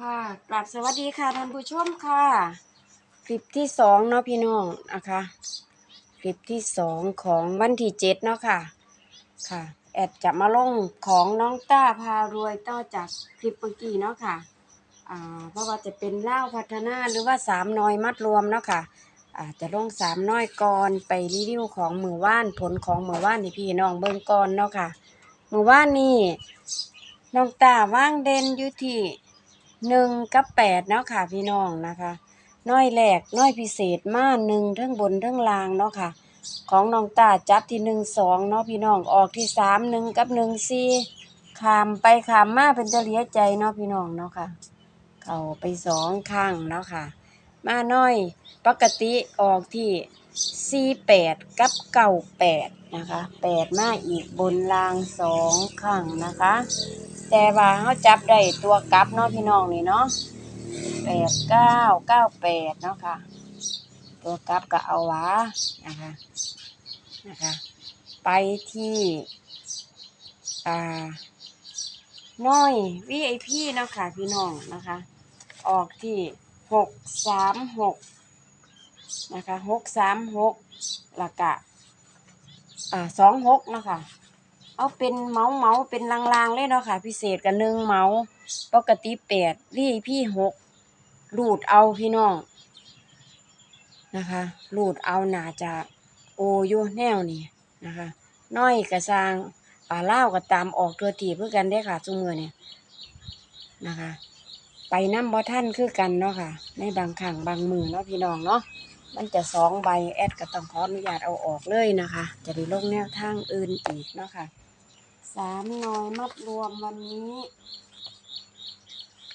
ค่ะกลับสวัสดีค่ะท่านผู้ชมค่ะ คลิปที่สองเนาะพี่น้องนะคะคลิปที่สองของวันที่เจ็ดเนาะค่ะ ค่ะ แอดจะมาลงของน้องต้าพารวยต่อจากคลิปเมื่อกี้เนาะค่ะอ่าเพราะว่าจะเป็นเล่าพัฒนาหรือว่าสามน้อยมัดรวมเนาะค่ะอ่าจะลงสามน้อยก่อนไปรีวิวของมือว่านผลของมือว่านที่พี่น้องเบิ่งก่อนเนาะค่ะมือว่านนี่น้องตาว่างเด่นอยู่ที่ หนึ่งกับแปดเนาะค่ะพี่น้องนะคะ น้อยแรกน้อยพิเศษมาหนึ่งทั้งบนทั้งล่างเนาะค่ะ ของน้องตาจับที่หนึ่งสองเนาะพี่น้องออกที่สามหนึ่งกับหนึ่งสี่ขามไปขามมาเป็นจะเลียใจเนาะพี่น้องเนาะค่ะ เข้าไปสองข้างเนาะค่ะ มาน้อยปกติออกที่สี่แปดกับเก้าแปดนะคะแปดมาอีกบนรางสองข้างนะคะ แต่ว่าเขาจับได้ตัวกลับเนาะพี่น้องนี่เนาะแปดเก้าเก้าแปดเนาะค่ะ ตัวกลับก็เอาวะนะคะนะคะ ไปที่อ่าน้อย VIP เนาะค่ะพี่น้องนะคะ ออกที่หกสามหกนะคะหกสามหกละกะอ่าสองหกเนาะคะ เอาเป็นเมาเมาๆเป็นลางๆเลยเนาะค่ะ พิเศษกับหนึ่งเมาส์ปกติแปดวี่พี่หกรูดเอาพี่น้องนะคะรูดเอาหนาจะโออยู่แนวนี่นะคะน้อยกระซางป่าเล่าวก็ตามออกตัวตีเพื่อกันได้ค่ะจุมือเนี่ยนะคะ ไปน้ำบ่ท่านคือกันเนาะค่ะ ในบางครั้งบางมือเนาะพี่น้องเนาะมันจะสองใบแอดก็ต้องขออนุญาตเอาออกเลยนะคะ จะได้ลงแนวทางอื่นอีกเนาะค่ะ สามหน้อยมัดรวมวันนี้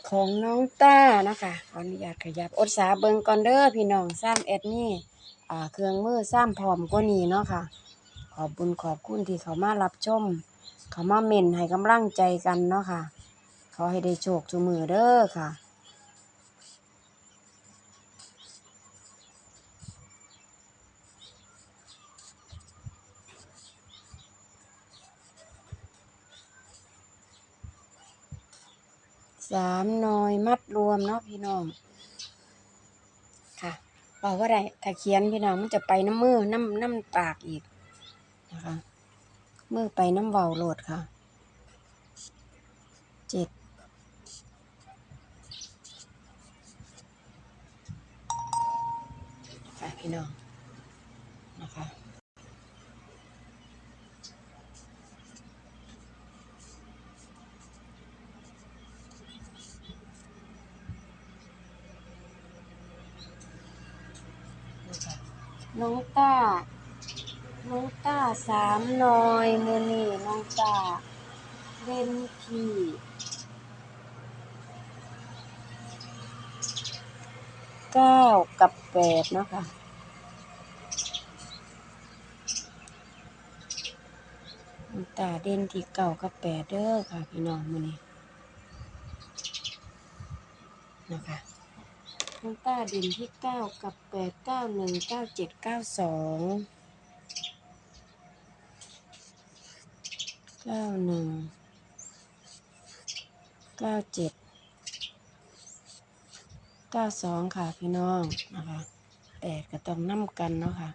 ของน้องต้านะคะขออนุญาตขยับอดสาเบิงก่อนเด้อพี่น้องซ้ำเอดนี่อ่าเครื่องมือซ้ำพร้อมก็นี่เนาะค่ะ ขอบบุญขอบคุณที่เขามารับชม เขามาเม่นให้กำลังใจกันเนาะค่ะ ขอให้ได้โชคชูมือเด้อค่ะ สามหนอยมัดรวมเนาะพี่น้อง ค่ะบอกว่าไรถ้าเขียนพี่น้องมันจะไปน้ำมือน้ำน้ำปากอีกนะคะมือไปน้ำเบาโหลดค่ะเจ็ดค่ะพี่น้อง น้องต้า น้องต้าสามนอยมือนี่น้องต้าเล่นที่เก้ากับแปดเนาะค่ะน้องตาเด่นที่เก่ากับแปดเด้อค่ะพี่น้องมือนี้นะคะ น้องตาเด่นที่เก้ากับแปดเก้าหนึ่งเก้าเจ็ดเก้าสองเก้าหนึ่งเก้าเจ็ดเก้าสองค่ะพี่น้องนะคะแปดก็ต้องนั่กันเนาะค่ะ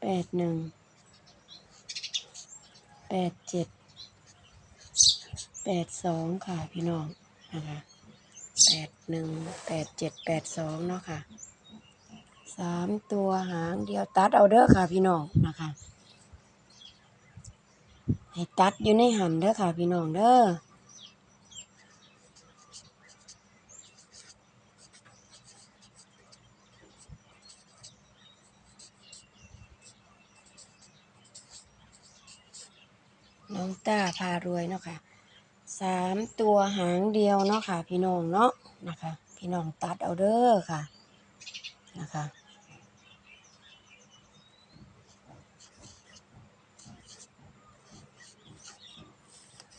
แปดหนึ่งแปดเจ็ดแปดสองค่ะพี่น้องนะคะ แปดหนึ่งแปดเจ็ดแปดสองเนาะค่ะสามตัวหางเดียวตัดเอาเด้อค่ะพี่น้องนะคะให้ตัดอยู่ในหันเด้อค่ะพี่น้องเด้อน้องต้าพารวยเนาะค่ะ สามตัวหางเดียวเนาะค่ะ พี่น้องเนาะนะคะ พี่น้องตัดเอาเด้อค่ะนะคะ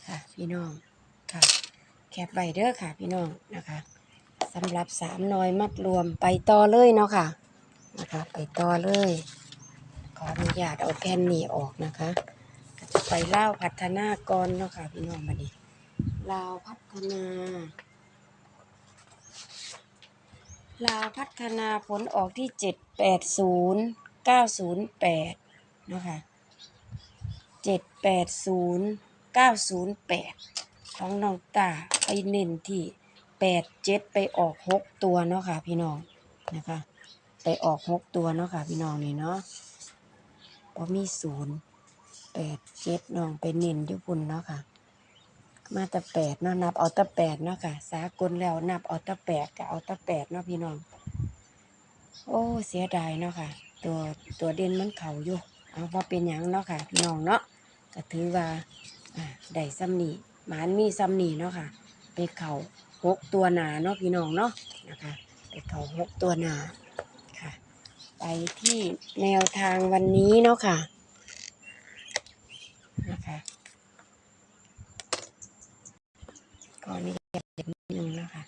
ค่ะ พี่น้องค่ะ แคปไว้เด้อค่ะ พี่น้องนะคะสำหรับสามน้อยมัดรวมไปต่อเลยเนาะค่ะนะคะไปต่อเลย ขออนุญาตเอาแผ่นนี้ออกนะคะ จะไปเล่าพัฒนากรเนาะค่ะ พี่น้องมาดิ ลาวพัฒนา ลาวพัฒนาผลออกที่เจ็ดแปดศูนย์เก้าศูนย์แปดนะคะเจ็ดแปดศูนย์เก้าศูนย์แปดของน้องตาไปเน้นที่แปดเจ็ดไปออกหกตัวเนาะค่ะพี่น้องนะคะ ไปออกหกตัวเนาะค่ะพี่น้องนี่เนาะพอมีศูนย์แปดเจ็ดน้องไปเน้นญี่ปุ่นเนาะค่ะ มาแต่แปดเนาะนับเอาแต่แปดเนาะค่ะ สากลแล้วนับเอาแต่แปดก็เอาแต่แปดเนาะพี่น้อง โอ้เสียดายเนาะค่ะ ตัวตัวเด่นมันเข่าอยู่เอาว่าเป็นหยังเนาะค่ะ พี่น้องเนาะก็ถือว่าอ่าได้ซ้ำนี่หมานมีซ้ำนี่เนาะค่ะไปเข่าหกตัวหนาเนาะพี่น้องเนาะนะคะไปเข่าหกตัวหนาค่ะ ไปที่แนวทางวันนี้เนาะค่ะนะคะ ก่อนนี้นิดนึงนะคะ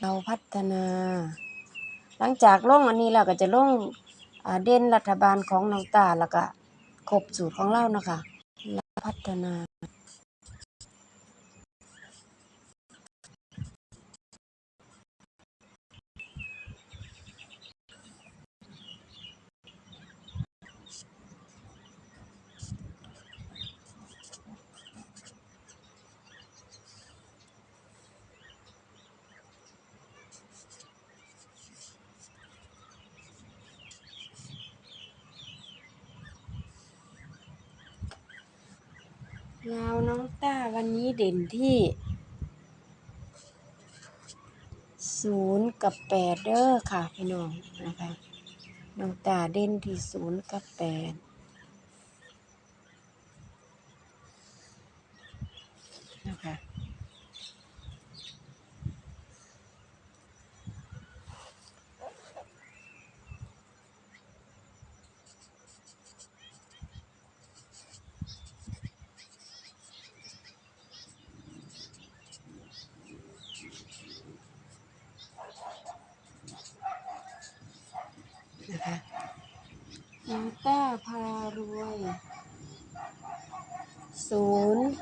เราพัฒนา หลังจากลงอันนี้เราก็จะลงอ่าเด่นรัฐบาลของน้องตาแล้วก็ครบสูตรของเรานะคะ เราพัฒนา งาน้องต้าวันนี้เด่นที่ศูนย์กับแปดเด้อค่ะพี่น้องนะคะน้องตาเด่นที่ศูนย์กับแปดนะคะ นะคะน้องต้าพารวยศูนย์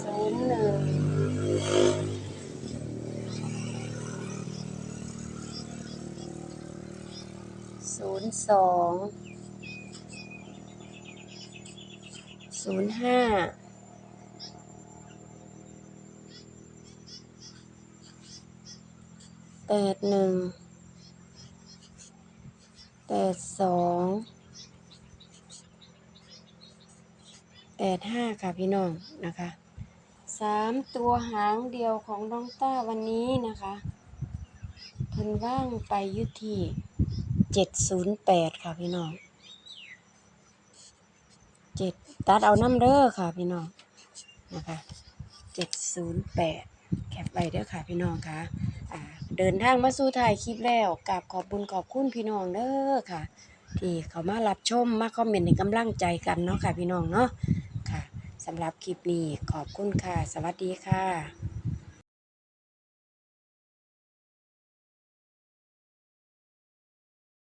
ศูนย์หนึ่งศูนย์สองศูนย์ห้า แปดหนึ่งแปดสองแปดห้าค่ะพี่น้องนะคะสามตัวหางเดียวของน้องต้าวันนี้นะคะเพิ่นว่างไปยุที่เจ็ดศูนย์แปดค่ะพี่น้องเจ็ดตัดเอาน้ำเด้อค่ะพี่น้องนะคะเจ็ดศูนย์แปดแคปไปเด้อค่ะพี่น้องค่ะอ่า เดินทางมาสู่ถ่ายคลิปแล้วกราบขอบบุญขอบคุณพี่น้องเด้อค่ะ ที่เขามารับชมมาคอมเมนต์ให้กำลังใจกันเนาะค่ะพี่น้องเนาะค่ะสำหรับคลิปนี้ขอบคุณค่ะ สวัสดีค่ะ